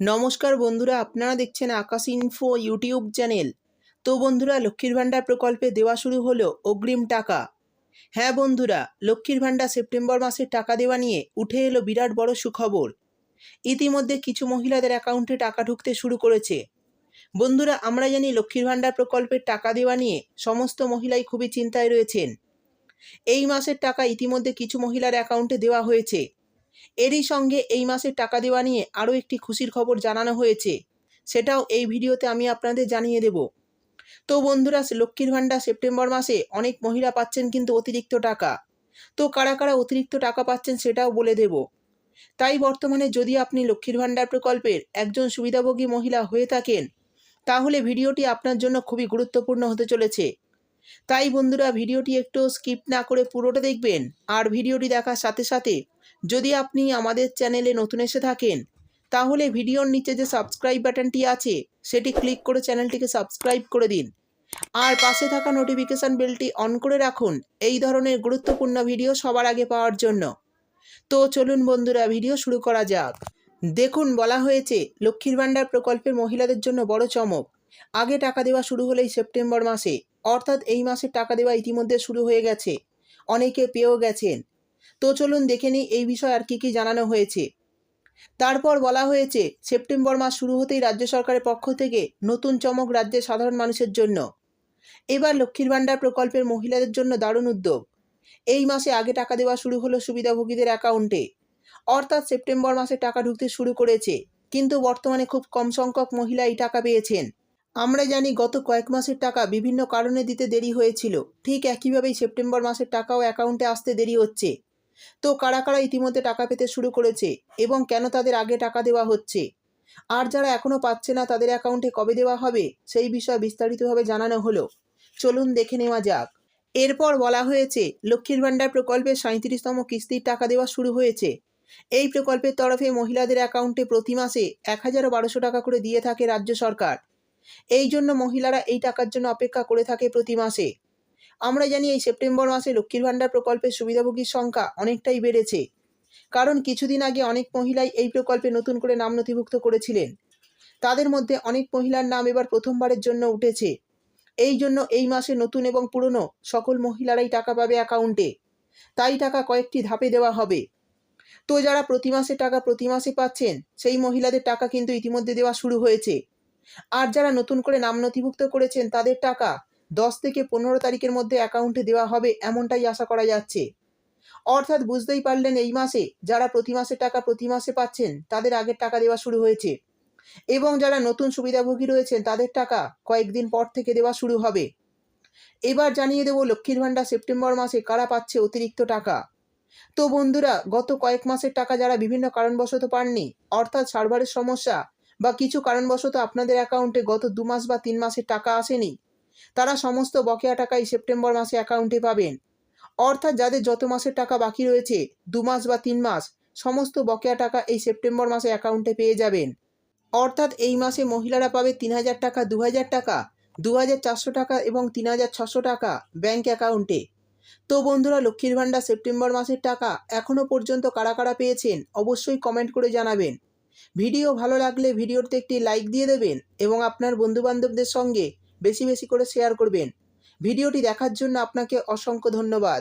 নমস্কার বন্ধুরা, আপনারা দেখছেন আকাশ ইনফো ইউটিউব চ্যানেল তো বন্ধুরা, লক্ষ্মীর ভাণ্ডার প্রকল্পে দেওয়া শুরু হলো অগ্রিম টাকা। হ্যাঁ বন্ধুরা, লক্ষ্মীর ভাণ্ডার সেপ্টেম্বর মাসের টাকা দেওয়া নিয়ে উঠে এলো বিরাট বড় সুখবর। ইতিমধ্যে কিছু মহিলাদের অ্যাকাউন্টে টাকা ঢুকতে শুরু করেছে। বন্ধুরা, আমরা জানি লক্ষ্মীর ভাণ্ডার প্রকল্পের টাকা দেওয়া নিয়ে সমস্ত মহিলাই খুবই চিন্তায় রয়েছেন। এই মাসের টাকা ইতিমধ্যে কিছু মহিলার অ্যাকাউন্টে দেওয়া হয়েছে। এরই সঙ্গে এই মাসের টাকা দেওয়া নিয়ে আরও একটি খুশির খবর জানানো হয়েছে। সেটাও এই ভিডিওতে আমি আপনাদের জানিয়ে দেব। তো বন্ধুরা লক্ষ্মীর ভাণ্ডার সেপ্টেম্বর মাসে অনেক মহিলা পাচ্ছেন কিন্তু অতিরিক্ত টাকা। তো কারা কারা অতিরিক্ত টাকা পাচ্ছেন সেটাও বলে দেব। তাই বর্তমানে যদি আপনি লক্ষ্মীর ভাণ্ডার প্রকল্পের একজন সুবিধাভোগী মহিলা হয়ে থাকেন, তাহলে ভিডিওটি আপনার জন্য খুবই গুরুত্বপূর্ণ হতে চলেছে। তাই বন্ধুরা, ভিডিওটি একটু স্কিপ না করে পুরোটা দেখবেন, আর ভিডিওটি দেখার সাথে সাথে যদি আপনি আমাদের চ্যানেলে নতুন এসে থাকেন, তাহলে ভিডিওর নিচে যে সাবস্ক্রাইব বাটনটি আছে, সেটি ক্লিক করে চ্যানেলটিকে সাবস্ক্রাইব করে দিন। আর পাশে থাকা নোটিফিকেশান বেলটি অন করে রাখুন এই ধরনের গুরুত্বপূর্ণ ভিডিও সবার আগে পাওয়ার জন্য। তো চলুন বন্ধুরা, ভিডিও শুরু করা যাক। দেখুন, বলা হয়েছে, লক্ষ্মীর ভাণ্ডার প্রকল্পের মহিলাদের জন্য বড় চমক। আগে টাকা দেওয়া শুরু হলেই সেপ্টেম্বর মাসে, অর্থাৎ এই মাসে টাকা দেওয়া ইতিমধ্যে শুরু হয়ে গেছে। অনেকে পেয়েও গেছেন। তো চলুন দেখে নিই এই বিষয়ে আর কি কি জানানো হয়েছে। তারপর বলা হয়েছে, সেপ্টেম্বর মাস শুরু হতেই রাজ্য সরকারের পক্ষ থেকে নতুন চমক রাজ্যের সাধারণ মানুষের জন্য। এবার লক্ষ্মীর ভাণ্ডার প্রকল্পের মহিলাদের জন্য দারুণ উদ্যোগ। এই মাসে আগে টাকা দেওয়া শুরু হলো সুবিধাভোগীদের অ্যাকাউন্টে। অর্থাৎ সেপ্টেম্বর মাসে টাকা ঢুকতে শুরু করেছে, কিন্তু বর্তমানে খুব কম সংখ্যক মহিলা এই টাকা পেয়েছেন। আমরা জানি গত কয়েক মাসের টাকা বিভিন্ন কারণে দিতে দেরি হয়েছিল। ঠিক একইভাবেই সেপ্টেম্বর মাসের টাকাও অ্যাকাউন্টে আসতে দেরি হচ্ছে। তো কারা কারা ইতিমধ্যে টাকা পেতে শুরু করেছে এবং কেন তাদের আগে টাকা দেওয়া হচ্ছে? আর যারা এখনও পাচ্ছে না তাদের অ্যাকাউন্টে কবে দেওয়া হবে সেই বিষয়ে বিস্তারিতভাবে জানানো হলো। চলুন দেখে নেওয়া যাক। এরপর বলা হয়েছে, লক্ষ্মীর ভাণ্ডার প্রকল্পে সাঁত্রিশতম কিস্তির টাকা দেওয়া শুরু হয়েছে। এই প্রকল্পের তরফে মহিলাদের অ্যাকাউন্টে প্রতি মাসে এক হাজার বারোশো টাকা করে দিয়ে থাকে রাজ্য সরকার। এই জন্য মহিলারা এই টাকার জন্য অপেক্ষা করে থাকে প্রতি মাসে। আমরা জানি এই সেপ্টেম্বর মাসে লক্ষ্মীর ভাণ্ডার প্রকল্পের সুবিধাভোগীর সংখ্যা অনেকটাই বেড়েছে। কারণ কিছুদিন আগে অনেক মহিলাই এই প্রকল্পে নতুন করে নাম নথিভুক্ত করেছিলেন। তাদের মধ্যে অনেক মহিলার নাম এবার প্রথমবারের জন্য উঠেছে। এই জন্য এই মাসে নতুন এবং পুরনো সকল মহিলারাই টাকা পাবে অ্যাকাউন্টে। তাই টাকা কয়েকটি ধাপে দেওয়া হবে। তো যারা প্রতি মাসে টাকা প্রতি মাসে পাচ্ছেন, সেই মহিলাদের টাকা কিন্তু ইতিমধ্যে দেওয়া শুরু হয়েছে। আর যারা নতুন করে নাম নথিভুক্ত করেছেন, তাদের টাকা দশ থেকে পনেরো তারিখের মধ্যে অ্যাকাউন্টে দেওয়া হবে এমনটাই আশা করা যাচ্ছে। অর্থাৎ বুঝতেই পারলেন এই মাসে যারা প্রতি মাসে টাকা প্রতি মাসে পাচ্ছেন, তাদের আগের টাকা দেওয়া শুরু হয়েছে। এবং যারা নতুন সুবিধাভোগী রয়েছেন, তাদের টাকা কয়েকদিন পর থেকে দেওয়া শুরু হবে। এবার জানিয়ে দেব লক্ষ্মীর ভাণ্ডার সেপ্টেম্বর মাসে কারা পাচ্ছে অতিরিক্ত টাকা। তো বন্ধুরা, গত কয়েক মাসের টাকা যারা বিভিন্ন কারণবশত পাননি, অর্থাৎ সার্ভারের সমস্যা বা কিছু কারণবশত আপনাদের অ্যাকাউন্টে গত দু মাস বা তিন মাসের টাকা আসেনি তারা সমস্ত বকেয়া টাকাই সেপ্টেম্বর মাসে অ্যাকাউন্টে পাবেন। অর্থাৎ যাদের যত মাসের টাকা বাকি রয়েছে, দু মাস বা তিন মাস, সমস্ত বকেয়া টাকা এই সেপ্টেম্বর মাসে অ্যাকাউন্টে পেয়ে যাবেন। অর্থাৎ এই মাসে মহিলারা পাবে তিন হাজার টাকা, দু হাজার টাকা, দু হাজার চারশো টাকা এবং তিন হাজার ছশো টাকা ব্যাঙ্ক অ্যাকাউন্টে তো বন্ধুরা, লক্ষ্মীর ভাণ্ডার সেপ্টেম্বর মাসের টাকা এখনও পর্যন্ত কারা কারা পেয়েছেন অবশ্যই কমেন্ট করে জানাবেন। ভিডিও ভালো লাগলে ভিডিওতে একটি লাইক দিয়ে দেবেন এবং আপনার বন্ধুবান্ধবদের সঙ্গে বেশি বেশি করে শেয়ার করবেন। ভিডিওটি দেখার জন্য আপনাকে অসংখ্য ধন্যবাদ।